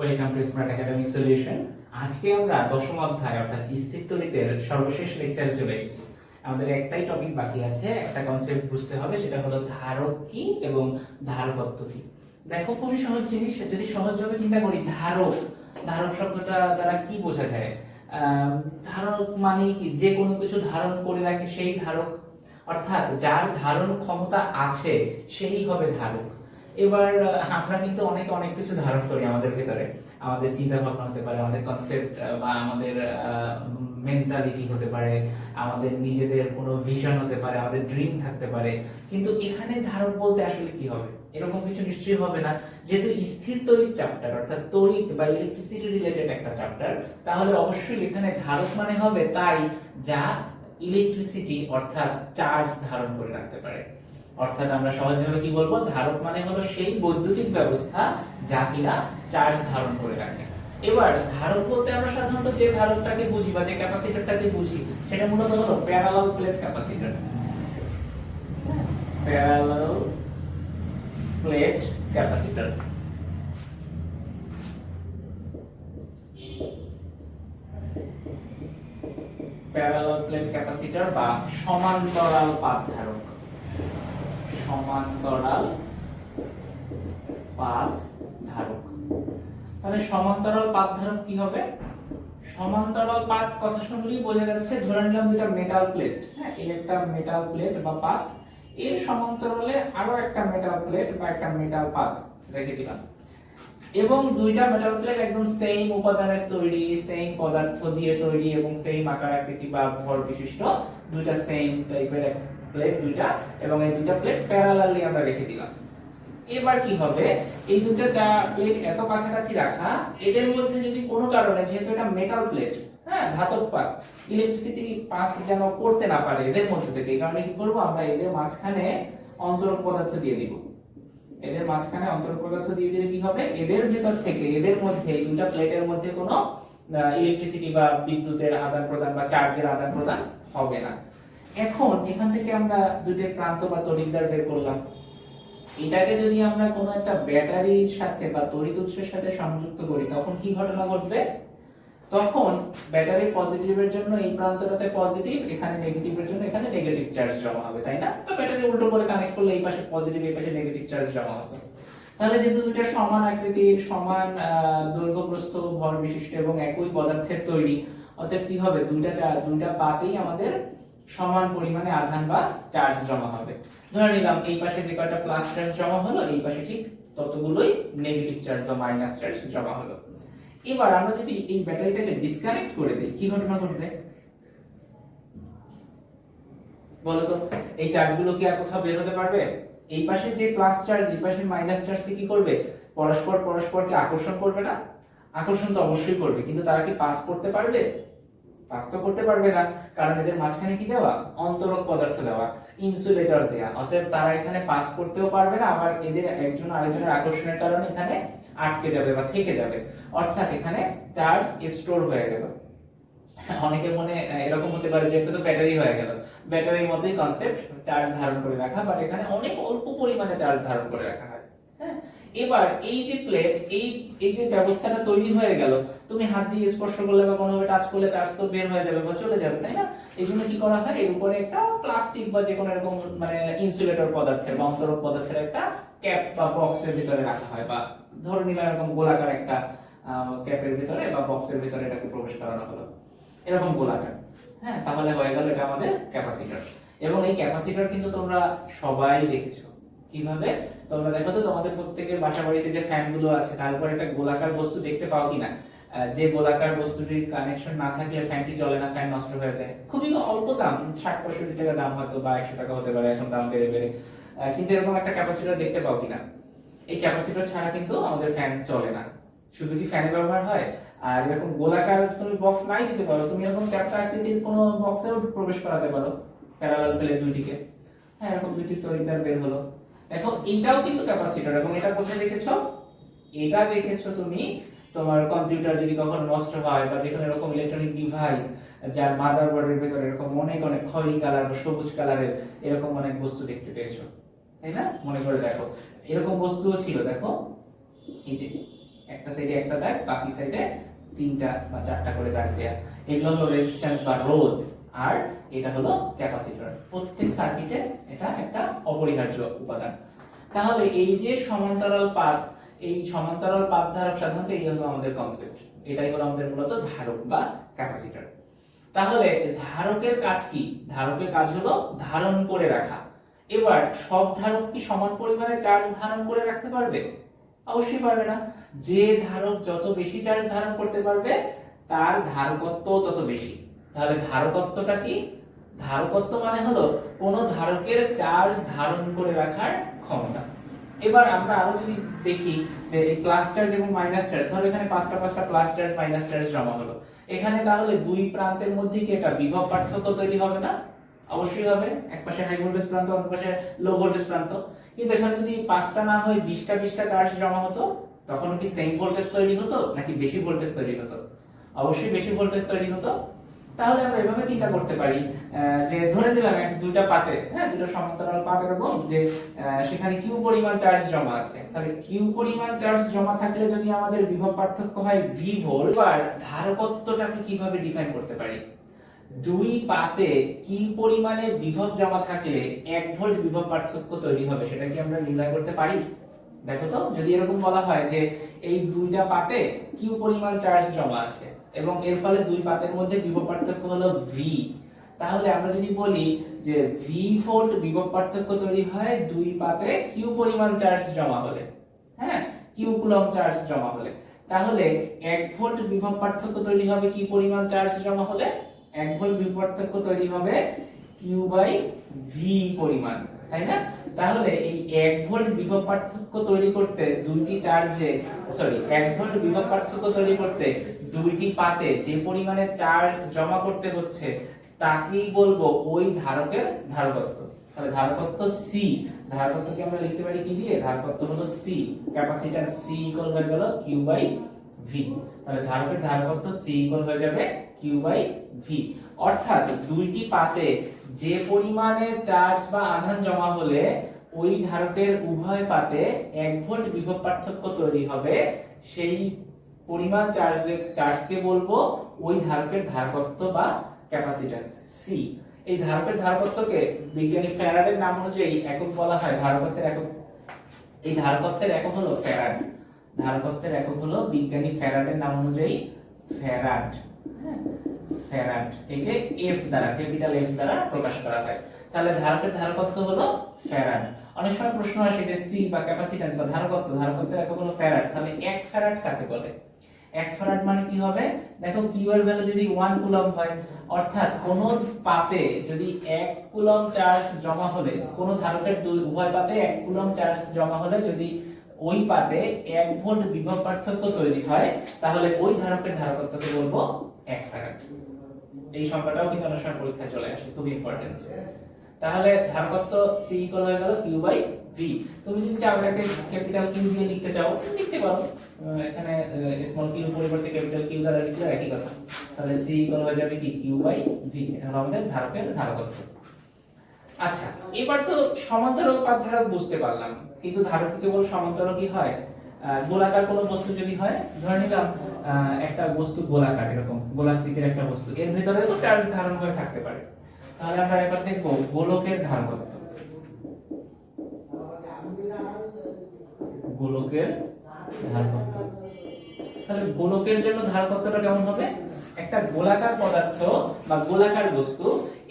Welcome to smart academy solution আজকে আমরা দশম অধ্যায়, অর্থাৎ স্থির তড়িতের সর্বশেষ লেকচারে চলে এসেছি। আমাদের একটাই টপিক বাকি আছে, একটা কনসেপ্ট বুঝতে হবে, সেটা হলো ধারক কি এবং ধারকত্ব কি। দেখো, খুবই সহজ জিনিস, যদি সহজভাবে চিন্তা করি, ধারক ধারক শব্দটা দ্বারা কি বোঝা যায়? ধারক মানে কি? যে কোনো কিছু ধারণ করে রাখে সেই ধারক। অর্থাৎ যার ধারণ ক্ষমতা আছে, সেই হবে ধারক। এবার আমরা কিন্তু অনেকে অনেক কিছু ধারণ করি আমাদের ভেতরে। আমাদের চিন্তা ভাবনা হতে পারে, আমাদের কনসেপ্ট বা আমাদের মেন্টালিটি হতে পারে, আমাদের নিজেদের কোনো ভিশন হতে পারে, আমাদের ড্রিম থাকতে পারে। কিন্তু এখানে ধারক বলতে আসলে কি হবে? এরকম কিছু নিশ্চয়ই হবে না। যেহেতু স্থির তড়িৎ চ্যাপ্টার অর্থাৎ তড়িৎ বা ইলেকট্রিসিটি রিলেটেড একটা চ্যাপ্টার তাহলে অবশ্যই এখানে ধারক মানে হবে তাই যা ইলেকট্রিসিটি অর্থাৎ চার্জ ধারণ করে রাখতে পারে। অর্থাৎ আমরা সহজভাবে কি বলব? ধারক মানে হলো সেই বৈদ্যুতিক ব্যবস্থা যা কিনা চার্জ ধারণ করে রাখে। এবার ধারক বলতে আমরা সাধারণত যে ধারকটাকে বুঝি বা যে ক্যাপাসিটরটাকে বুঝি, সেটা মূলত হলো parallel plate capacitor parallel plate capacitor parallel plate capacitor বা সমান্তরাল পাত ধারক সমান্তরাল পাত ধারক। তাহলে সমান্তরাল পাত ধারক কি হবে? সমান্তরাল পাত কথা শুনলেই বোঝা যাচ্ছে, ধরে নিলাম দুটা মেটাল প্লেট হ্যাঁ এই একটা মেটাল প্লেট বা পাত এর সমান্তরালে আরও একটা মেটাল প্লেট বা একটা মেটাল পাত রেখে দিলাম। এবং দুইটা মেটাল প্লেট একদম সেম উপাদানের তৈরি সেম পদার্থ দিয়ে তৈরি এবং সেম আকার আকৃতি বা ভর বিশিষ্ট দুইটা সেম টাইপের প্লেট দুইটা, এবং এই দুইটা প্লেট প্যারালালি আমরা রেখে দিলাম। এবার কি হবে? এই দুটো চা প্লেট এত কাছাকাছি রাখা, এদের মধ্যে যদি কোনো কারণে, যেহেতু এটা মেটাল প্লেট হ্যাঁ ধাতব পাত ইলেকট্রিসিটি পাস যেন করতে না পারে এদের মধ্যে থেকে, এই কারণে কি করব? আমরা এদের মাঝখানে অন্তরক পদার্থ দিয়ে দিব। এদের মাঝখানে অন্তরক পদার্থ দিয়ে দিলে কি হবে? এদের ভেতর থেকে, এদের মধ্যে দুটা প্লেটের মধ্যে কোনো ইলেকট্রিসিটি বা বিদ্যুতের আদান প্রদান বা চার্জের আদান প্রদান হবে না। এখন এখান থেকে আমরা দুটো প্রান্ত বা তড়িৎদ্বার বের করলাম। এটাকে যদি আমরা কোনো একটা ব্যাটারির সাথে বা তড়িৎ উৎসের সাথে সংযুক্ত করি, তখন কি ঘটনা ঘটবে? তখন ব্যাটারি পজিটিভের জন্য এই প্রান্তটাতে পজিটিভ এখানে নেগেটিভের জন্য এখানে নেগেটিভ চার্জ জমা হবে, তাই না? বা ব্যাটারি উল্টো করে কানেক্ট করলে এই পাশে পজিটিভ এই পাশে নেগেটিভ চার্জ জমা হবে। তাহলে যেহেতু দুটো সমান আকৃতির, সমান দৈর্ঘ্য প্রস্থ ভর বিশিষ্ট এবং একই পদার্থের তৈরি, অতএব কি হবে? দুইটা চা- দুইটা পাতেই আমাদের সমান পরিমাণে আধান বা চার্জ জমা হবে। ধরে নিলাম, এই পাশে যে কয়টা প্লাস চার্জ জমা হলো, এই পাশে ঠিক ততগুলোই নেগেটিভ চার্জ বা মাইনাস চার্জ জমা হলো। এবার আমরা যদি এই ব্যাটারিটাকে ডিসকানেক্ট করে দিই, কি ঘটনা ঘটবে? বলো তো এই চার্জগুলো কি আর কোথাও বের হতে পারবে? এই পাশে যে প্লাস চার্জ এই পাশে মাইনাস চার্জ কি করবে? পরস্পর পরস্পরকে আকর্ষণ করবে না? আকর্ষণ তো অবশ্যই করবে, কিন্তু তারা কি পাস করতে পারবে? পাস তো করতে পারবে না, কারণ এদের মাঝখানে কি দেওয়া? অন্তরক পদার্থ দেওয়া ইনসুলেটর দেওয়া অতএব তারা এখানে পাস করতেও পারবে না, আবার এদের একজন আরেকজনের আকর্ষণের কারণে এখানে আটকে যাবে বা থেকে যাবে। অর্থাৎ এখানে চার্জ স্টোর হয়ে গেল। অনেকের মনে এরকম হতে পারে যে এটা তো ব্যাটারি হয়ে গেল। ব্যাটারির মতোই কনসেপ্ট চার্জ ধারণ করে রাখা বাট এখানে অনেক অল্প পরিমাণে চার্জ ধারণ করে রাখা হয়। হ্যাঁ? এবার এই যে প্লেট এই এই যে ব্যবস্থাটা তৈরি হয়ে গেল, তুমি হাত দিয়ে স্পর্শ করলে বা কোনোভাবে টাচ করলে চার্জ তো বের হয়ে যাবে বা চলে যাবে, তাই না? এই জন্য কি করা হয়? এর উপরে একটা প্লাস্টিক বা যে কোনো এরকম মানে ইনসুলেটর পদার্থের বা অন্তরক পদার্থের একটা ক্যাপ বা বক্সের ভিতরে রাখা হয় বা ধরে নিলাম এরকম গোলাকার একটা ক্যাপের ভিতরে বা বক্সের ভিতরে এটাকে প্রবেশ করানো হলো। এরকম গোলাকার। হ্যাঁ তাহলে হয়ে গেল এটা আমাদের ক্যাপাসিটর। এবং এই ক্যাপাসিটর কিন্তু তোমরা সবাই দেখেছ। কীভাবে? তোমরা দেখো তো তোমাদের প্রত্যেকের বাসা বাড়িতে যে ফ্যানগুলো আছে, তার উপর একটা গোলাকার বস্তু দেখতে পাও কিনা? যে গোলাকার বস্তুটির কানেকশন না থাকলে ফ্যানটি চলে না, ফ্যান নষ্ট হয়ে যায়। খুবই অল্প দাম ষাট পঁয়ষট্টি টাকা দাম হয়তো বা একশো টাকা হতে পারে, এখন দাম বেড়ে বেড়ে। কিন্তু এরকম একটা ক্যাপাসিটর দেখতে পাও কিনা? এই ক্যাপাসিটর ছাড়া কিন্তু আমাদের ফ্যান চলে না। শুধু কি ফ্যানে ব্যবহার হয়? আর এরকম গোলাকার তুমি বক্স নাই দিতে পারো। তুমি এরকম চারটা আকৃতির কোনো বক্সেও প্রবেশ করাতে পারো। প্যারালাল প্লেট দুইটিকে। হ্যাঁ এরকম দুইটি তরিদার বের হলো। দেখো, এটাও কিন্তু ক্যাপাসিটর এবং এটা কোথায় দেখেছ? এটা দেখেছ তুমি তোমার কম্পিউটার যদি কখনো নষ্ট হয় বা যে কোনো এরকম ইলেকট্রনিক ডিভাইস যার মাদারবোর্ডের ভেতরে এরকম অনেক অনেক খয়রি কালার বা সবুজ কালারের এরকম অনেক বস্তু দেখতে পেয়েছ। তাই না? মনে করে দেখো। এরকম বস্তুও ছিল, দেখো। এই যে, একটা সাইডে একটা দাগ, বাকি সাইডে তিনটা বা চারটা করে দাগ দেয়া। এগুলো হলো রেজিস্ট্যান্স বা রোধ, আর এটা হলো ক্যাপাসিটর প্রত্যেক সার্কিটে এটা একটা অপরিহার্য উপাদান। তাহলে এই যে সমান্তরাল পাত, এই সমান্তরাল পাত ধারক সাধারণত এই হলো আমাদের কনসেপ্ট এটাই হলো আমাদের মূলত ধারক বা ক্যাপাসিটর তাহলে ধারকের কাজ কি? ধারকের কাজ হলো ধারণ করে রাখা। এবার সব ধারক কি সমান পরিমাণে চার্জ ধারণ করে রাখতে পারবে? অবশ্যই পারবে না। যে ধারক যত বেশি চার্জ ধারণ করতে পারবে, তার ধারকত্ব তত বেশি। তাহলে ধারকত্বটা কি? ধারকত্ব মানে হলো কোন ধারকের চার্জ ধারণ করে রাখার ক্ষমতা। এবার আমরা আরও যদি দেখি যে প্লাস চার্জ এবং মাইনাস চার্জ ধরো এখানে পাঁচটা পাঁচটা প্লাস চার্জ মাইনাস চার্জ জমা হলো। এখানে তাহলে দুই প্রান্তের মধ্যে কি একটা বিভব পার্থক্য তৈরি হবে না? অবশ্যই হবে। এক পাশে হাই ভোল্টেজ প্রান্ত, অন্য পাশে লো ভোল্টেজ প্রান্ত। কিন্তু এখানে যদি পাঁচটা না হয়, বিশটা বিশটা চার্জ জমা হতো তখন কি সেম ভোল্টেজ তৈরি হতো, নাকি বেশি ভোল্টেজ তৈরি হতো? অবশ্যই বেশি ভোল্টেজ তৈরি হতো। তাহলে আমরা এভাবে চিন্তা করতে পারি যে ধরে নিলাম এক, দুইটা পাতে হ্যাঁ দুটো সমান্তরাল পাত এরকম যে সেখানে কিউ পরিমাণ চার্জ জমা আছে। তাহলে কিউ পরিমাণ চার্জ জমা থাকলে যদি আমাদের বিভব পার্থক্য হয় ভি ভোল্ট এবার ধারকত্বটাকে কীভাবে ডিফাইন করতে পারি? দুই পাতে কি পরিমাণে বিভব জমা থাকলে এক ভোল্ট বিভব পার্থক্য তৈরি হবে, সেটা কি আমরা নির্ণয় করতে পারি? দেখো তো, যদি এরকম বলা হয় যে এই দুইটা পাতে কি পরিমাণ চার্জ জমা আছে, এবং এর ফলে দুই পাতের মধ্যে বিভব পার্থক্য হলো ভি তাহলে আমরা যদি বলি যে ভি ভোল্ট বিভব পার্থক্য তৈরি হয় দুই পাতে কিউ পরিমাণ চার্জ জমা হলে হ্যাঁ? কিউ কুলম চার্জ জমা হলে, তাহলে এক ভোল্ট বিভব পার্থক্য তৈরি হবে কি পরিমাণ চার্জ জমা হলে? এক ভোল্ট বিভব পার্থক্য তৈরি হবে কিউ বাই ভি পরিমাণ, তাই না? তাহলে এই এক ভোল্ট বিভব পার্থক্য তৈরি করতে দুইটি চার্জে সরি এক ভোল্ট বিভব পার্থক্য তৈরি করতে দুইটি পাতে যে পরিমাণে চার্জ জমা করতে হচ্ছে, তাকেই বলব ওই ধারকের ধারকত্ব। তাহলে ধারকত্ব সি ধারকত্বকে আমরা লিখতে পারি কি দিয়ে? ধারকত্ব হলো সি ক্যাপাসিট্যান্স সি ইকুয়াল হয়ে গেল কিউ বাই ভি তাহলে ধারকের ধারকত্ব সি ইকুয়াল হয়ে যাবে কিউ বাই ভি অর্থাৎ দুইটি পাতে যে পরিমাণে চার্জ বা আধান জমা হলে ওই ধারকের উভয় পাতে এক ভোল্ট বিভব পার্থক্য তৈরি হবে। সেই পরিমাণ চার্জের চার্জকে বলব ওই ধারকের ধারকত্ব বা ক্যাপাসিট্যান্স সি এই ধারকের ধারকত্বকে বিজ্ঞানী ফ্যারাডের নাম অনুযায়ী একক বলা হয়। ধারকত্বের একক এই ধারকত্বের একক হলো ফ্যারাড। ধারকত্বের একক হলো বিজ্ঞানী ফ্যারাডের নাম অনুযায়ী ফ্যারাড ফ্যারাড একে এফ দ্বারা, ক্যাপিটাল এফ দ্বারা প্রকাশ করা হয়। তাহলে ধারকের ধারকত্ব হলো ফ্যারাড অনেক সময় প্রশ্ন আসে যে সি বা ক্যাপাসিট্যান্স বা ধারকত্ব, ধারকত্বের একক হলো ফ্যারাড তাহলে এক ফ্যারাড কাকে বলে? এক ফ্যারাড মানে কি হবে? দেখো কিউ এর ভ্যালু যদি 1 কুলম হয়, অর্থাৎ কোন পাতে যদি 1 কুলম চার্জ জমা হলে, কোন ধারকের দুই, উভয় পাতে 1 কুলম চার্জ জমা হলে যদি ওই পাতে এক ভোল্ট বিভব পার্থক্য তৈরি হয়, তাহলে ওই ধারকের ধারকত্বকে বলব 1 ফ্যারাড এই সংখ্যাটাও কিন্তু অনেক সময় পরীক্ষায় চলে আসে, খুব ইম্পর্টেন্ট তাহলে ধারকত্ব সি ইকুয়াল হয়ে গেল কিউ বাই ভি তুমি যদি চাও এটাকে ক্যাপিটাল কিউ দিয়ে লিখতে চাও, লিখতে পারো। এখানে স্মল কিউ পরিবর্তে ক্যাপিটাল কিউ দ্বারা লিখলে একই কথা। তাহলে সি ইকুয়াল হয়ে যাবে কি? কিউ বাই ভি হলো আমাদের ধারকের ধারকত্ব। আচ্ছা এবার তো সমান্তরাল পাত ধারক বুঝতে পারলাম, কিন্তু ধারক কেবল সমান্তরালই হয়? গোলাকার কোনো বস্তু যদি হয়? ধরে নিলাম একটা বস্তু গোলাকার, এরকম গোলাকৃতির একটা বস্তু। এর ভিতরে তো চার্জ ধারণ করে থাকতে পারে। তাহলে আমরা এবার দেখব গোলকের ধারকত্ব। গোলকের ধারকত্ব। তাহলে গোলকের জন্য ধারকত্বটা কেমন হবে? একটা গোলাকার পদার্থ বা গোলাকার বস্তু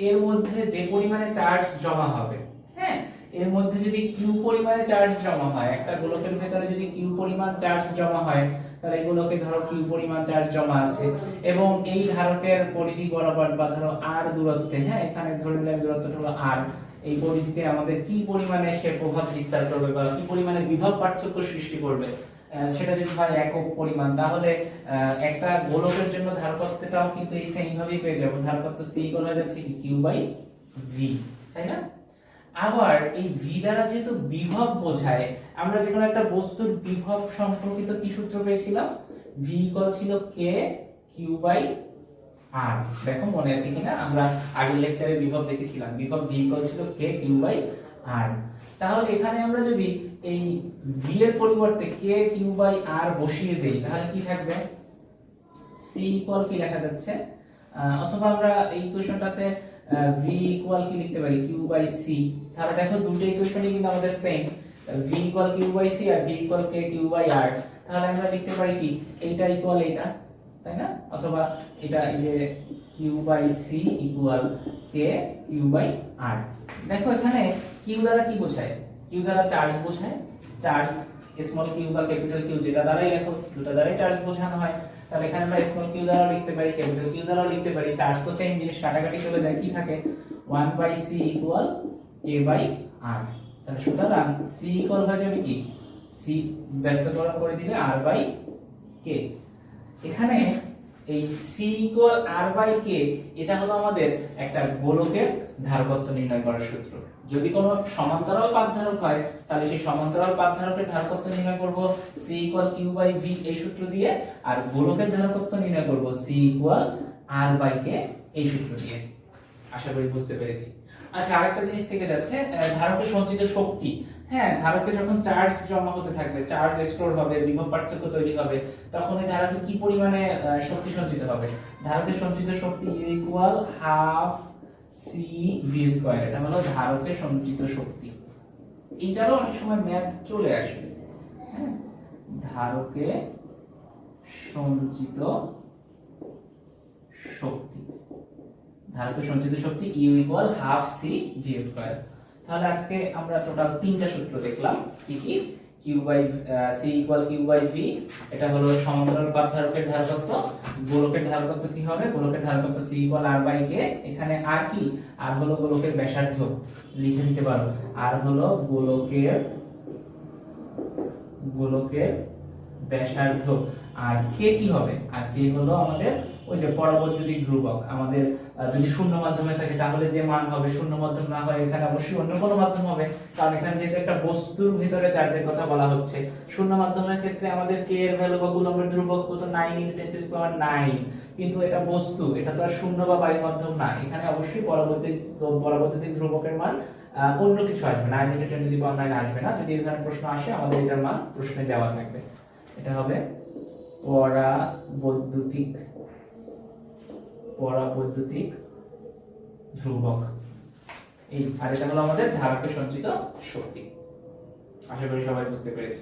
এর মধ্যে যে পরিমাণে চার্জ জমা হবে হ্যাঁ? এর মধ্যে যদি কিউ পরিমাণে চার্জ জমা হয়, একটা গোলকের ভেতরে যদি কিউ পরিমাণ চার্জ জমা হয়, তাহলে এই গোলকে ধরো কিউ পরিমাণ চার্জ জমা আছে। এবং এই ধারকের পরিধি বরাবর বা ধরো আর দূরত্বে হ্যাঁ? এখানে ধরে নিলাম দূরত্বটা হলো আর এই পরিধিতে আমাদের কি পরিমাণে সে প্রভাব বিস্তার করবে বা কি পরিমাণে বিভব পার্থক্য সৃষ্টি করবে? সেটা যদি হয় একক পরিমাণ, তাহলে একটা গোলকের জন্য ধারকত্বটাও কিন্তু এই সেম ভাবেই পেয়ে যাব। ধারকত্ব সি ইকুয়াল হয়ে যাচ্ছে কি? কিউ বাই ভি তাই না? আবার এই ভি দ্বারা যেহেতু বিভব বোঝায়, আমরা যে কোনো একটা বস্তুর বিভব সম্পর্কিত কি সূত্র পেয়েছিলাম? ভি ইকুয়াল ছিল কে কিউ বাই আর দেখো, মনে আছে কিনা? আমরা আগের লেকচারে বিভব দেখেছিলাম। বিভব ভি ইকুয়াল ছিল কে কিউ বাই আর তাহলে এখানে আমরা যদি এই ভি এর পরিবর্তে কে কিউ বাই আর বসিয়ে দেই, তাহলে কি থাকবে? সি ইকুয়াল কি লেখা যাচ্ছে? অথবা আমরা এই ইকুয়েশনটাতে ভি ইকুয়াল কি লিখতে পারি? কিউ বাই সি তাহলে দেখো দুটো ইকুয়েশনই কিন্তু আমাদের same V equal Q by C R V equal K Q by R তাহলে আমরা লিখতে পারি কি? এইটা ইকুয়াল এইটা, তাই না? অথবা এটা এই যে Q by C equal K Q by R দেখো এখানে কিউ দ্বারা কি বোঝায়? কিউ দ্বারা চার্জ বোঝায়। চার্জ স্মল কিউ বা ক্যাপিটাল কিউ যেটা দ্বারাই লেখো, দুটো দ্বারাই চার্জ বোঝানো হয়। তাহলে এখানে আমরা স্মল কিউ দ্বারা লিখতে পারি ক্যাপিটাল কিউ দ্বারা লিখতে পারি। চার্জ তো সেম জিনিস, কাটাকাটি চলে যায়, কি থাকে? 1 by C equal K by R তাহলে সুতরাং সি ইকুয়াল হয়ে যাবে কি? সি ব্যস্তকরণ করে দিলে আর বাই কে এখানে এই C equal R by K এটা হলো আমাদের একটা গোলকের ধারকত্ব নির্ণয় করার সূত্র। যদি কোনো সমান্তরাল পাত ধারক হয়, তাহলে সেই সমান্তরাল পাত ধারকের ধারকত্ব নির্ণয় করব C equal Q by V এই সূত্র দিয়ে, আর গোলকের ধারকত্ব নির্ণয় করব C equal R by K এই সূত্র দিয়ে। আশা করি বুঝতে পেরেছি। আচ্ছা আরেকটা জিনিস থেকে যাচ্ছে ধারকের সঞ্চিত শক্তি। হ্যাঁ ধারকে যখন চার্জ জমা হতে থাকবে চার্জ স্টোর হবে, বিভব পার্থক্য তৈরি হবে, তখন এই ধারকে কি পরিমাণে শক্তি সঞ্চিত হবে? ধারকের সঞ্চিত শক্তি equal half C V square এটা হলো ধারকের সঞ্চিত শক্তি। এটারও অনেক সময় ম্যাথ চলে আসে। হ্যাঁ? ধারকে সঞ্চিত শক্তি। ধারকের সঞ্চিত শক্তি U equal half C V square তাহলে আজকে আমরা টোটাল তিনটা সূত্র দেখলাম, কি কি? Q by C equal Q by V এটা হলো সমান্তরাল ধারকের ধারকত্ব। গোলকের ধারকত্ব কি হবে? গোলকের ধারকত্ব C equal R by K এখানে আর কি? আর হলো গোলকের ব্যাসার্ধ। লিখে নিতে পারো। আর হলো গোলকের গোলকের ব্যাসার্ধ। আর কে কি হবে? আর কে হলো আমাদের ওই যে পরবর্তী ধ্রুবক। আমাদের যদি শূন্য মাধ্যমে থাকে, তাহলে যে মান হবে, শূন্য মাধ্যম না হয়, এখানে অবশ্যই অন্য কোনো মাধ্যম হবে। কারণ এখানে যেহেতু একটা বস্তুর ভিতরে চার্জের কথা বলা হচ্ছে, শূন্য মাধ্যমের ক্ষেত্রে আমাদের কে এর ভ্যালু বা গুণমের ধ্রুবক কত? 9 ইনটু 10 টু পাওয়ার 9 কিন্তু এটা বস্তু, এটা তো আর শূন্য বা বায়ু মাধ্যম না। এখানে অবশ্যই পরবর্তী পরবর্তী ধ্রুবকের মান অন্য কিছু আসবে না। 9 ইনটু 10 টু পাওয়ার 9 আসবে না। যদি এই ধরনের প্রশ্ন আসে, আমাদের এটার মান প্রশ্নে দেওয়া থাকবে। এটা হবে পরাবৈদ্যুতিক পরাবৈদ্যুতিক ধ্রুবক। এই আর এটা হলো আমাদের ধারকে সঞ্চিত শক্তি। আশা করি সবাই বুঝতে পেরেছি।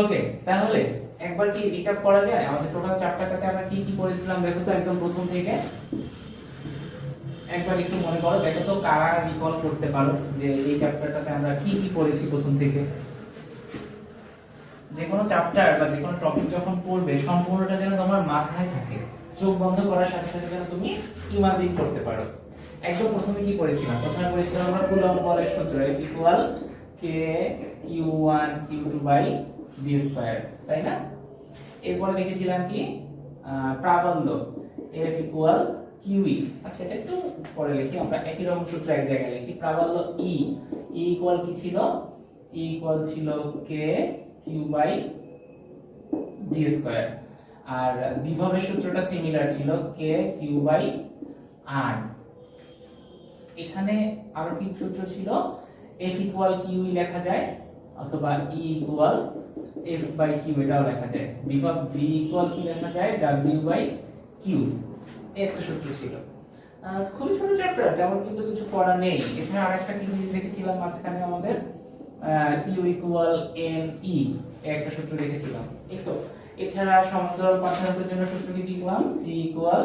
ওকে, তাহলে একবার কি রিক্যাপ করা যায়? আমাদের টোটাল চ্যাপ্টারটাতে আমরা কি কি পড়েছিলাম দেখো তো একদম প্রথম থেকে। একবার একটু মনে করো, দেখো তো কারা রিকল করতে পারো যে এই চ্যাপ্টারটাতে আমরা কি কি পড়েছি প্রথম থেকে। যে কোনো চ্যাপ্টার বা যে কোনো টপিক যখন পড়বে, সম্পূর্ণটা যেন তোমার মাথায় থাকে। চোখ বন্ধ করার সাথে সাথে যেন তুমি ইমাজিন করতে পারো। একদম প্রথমে কি পড়েছিলাম প্রথমে পড়েছিলাম আমরা কুলম্ব বলের সূত্র, F equal K Q one Q two by D square তাই না? এরপরে দেখেছিলাম কি? প্রাবল্য, F ইকুয়াল কিউই আচ্ছা এটা একটু পরে লিখি, আমরা একই রকম সূত্র এক জায়গায় লিখি। প্রাবল্য ই ই ইকুয়াল কি ছিল? ই ইকুয়াল ছিল K Q by D square আর বিভবের সূত্রটা সিমিলার ছিল কে কিউ বাই আর এখানে আরও কি সূত্র ছিল? এফ ইকুয়াল কিউ লেখা যায়, অথবা E equal F by Q এটাও লেখা যায়। বিভব ভি ইকুয়াল কি লেখা যায় ডাব্লিউ বাই কিউ একটা সূত্র ছিল। খুবই ছোট চ্যাপ্টার তেমন কিন্তু কিছু করা নেই। এছাড়া আরেকটা কি জিনিস দেখেছিলাম মাঝখানে আমাদের? ইউ ইকুয়াল এন ই একটা সূত্র দেখেছিলাম। এই তো। এছাড়া সমান্তরাল পাঠানোর জন্য সূত্র কি লিখলাম? C equal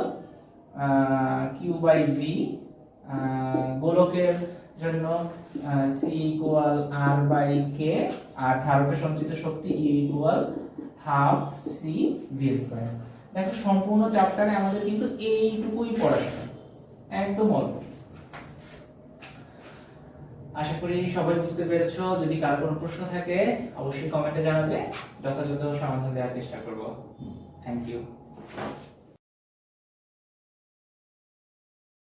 Q by V গোলকের জন্য C equal R by K R ধারকের সঞ্চিত শক্তি E equal half C V square দেখো, সম্পূর্ণ চ্যাপ্টারে আমাদের কিন্তু এইটুকুই পড়াশোনা। একদম অল্প। আশা করি সবাই বুঝতে পেরেছ। যদি কারও কোনো প্রশ্ন থাকে, অবশ্যই কমেন্টে জানাবে। যথাযথ সমাধান দেওয়ার চেষ্টা করব। Thank you